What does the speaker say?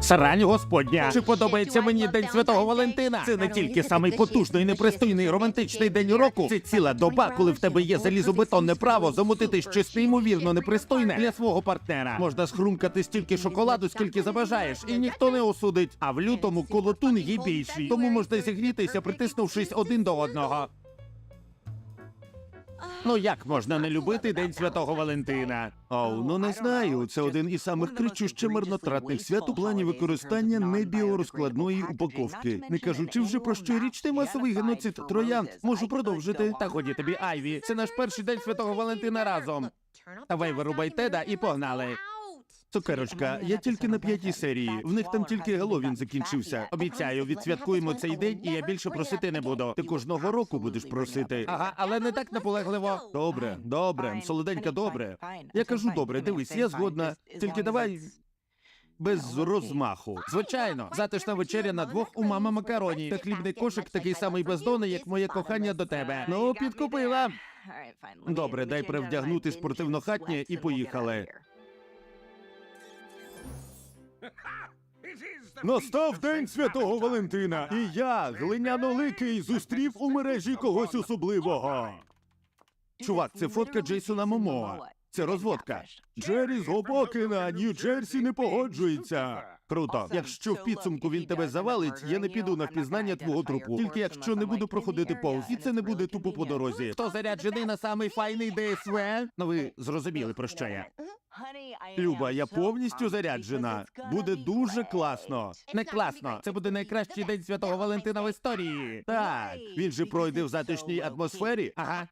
Срань господня. Чи подобається мені День Святого Валентина? Це не тільки самий потужний, непристойний романтичний день року. Це ціла доба, коли в тебе є залізобетонне право замутити щось неймовірно непристойне для свого партнера. Можна схрумкати стільки шоколаду, скільки забажаєш, і ніхто не осудить. А в лютому колотун є більший, тому можна зігрітися, притиснувшись один до одного. Ну як можна не любити День Святого Валентина? Оу, ну не знаю. Це один із самих кричуще марнотратних свят у плані використання небіорозкладної упаковки. Не кажучи вже про щорічний масовий геноцид троянд. Можу продовжити. Та годі тобі, Айві. Це наш перший день Святого Валентина разом. Давай вирубай Теда і погнали. Цукерочка, я тільки на п'ятій серії. В них там тільки Геловін закінчився. Обіцяю, відсвяткуємо цей день, і я більше просити не буду. Ти кожного року будеш просити. Ага, але не так наполегливо. Добре, добре, солоденька, добре. Я кажу, добре, дивись, я згодна. Тільки давай без розмаху. Звичайно, затишна вечеря на двох у мама макароні. Та хлібний кошик такий самий бездонний, як моє кохання до тебе. Ну, підкупила. Добре, дай перевдягнути спортивно-хатнє і поїхали. Настав день святого Валентина, і я, глиняноликий, зустрів у мережі когось особливого. Чувак, це фотка Джейсона Момоа. Це розводка. Джері з Гобокина, Нью-Джерсі не погоджується. Круто. Якщо в підсумку він тебе завалить, я не піду на впізнання твого трупу. Тільки якщо не буду проходити повз, і це не буде тупо по дорозі. Хто заряджений на самий файний ДСВ? Ну ви зрозуміли про що я. Люба, я повністю заряджена. Буде дуже класно. Не класно. Це буде найкращий день Святого Валентина в історії. Так, він же пройде в затишній атмосфері. Ага.